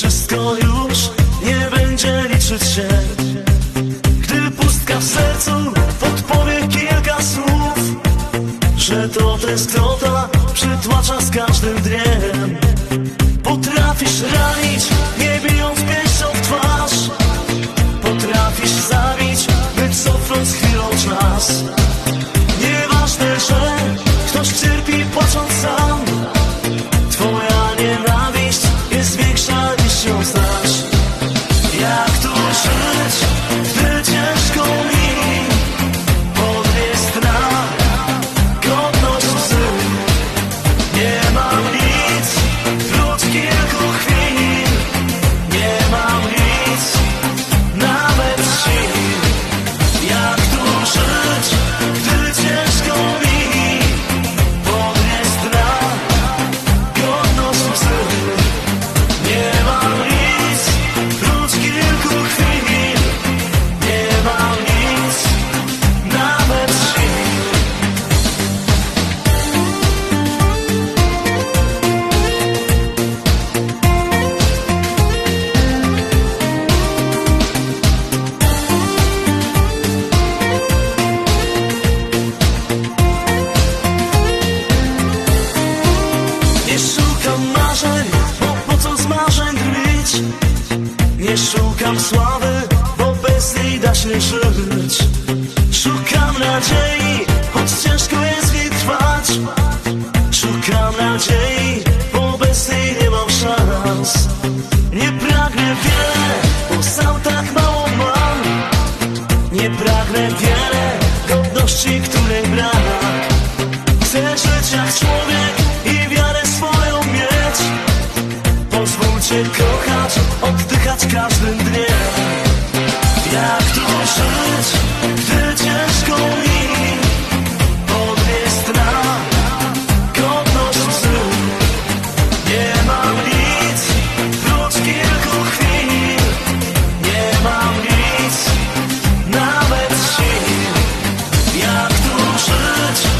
wszystko już nie będzie liczyć się. Gdy pustka w sercu podpowie kilka słów Że to tęsknota przytłacza z każdym dniem. Potrafisz ranić nie szukam sławy, bo bez niej da się żyć. Szukam nadziei, choć ciężko jest wytrwać. Szukam nadziei pomagać każdym dniem. Jak to żyć, gdy ciężko mi? Podnieść na godność wzór Nie mam nic, prócz kilku chwil. Nie mam nic, nawet sił. Jak to żyć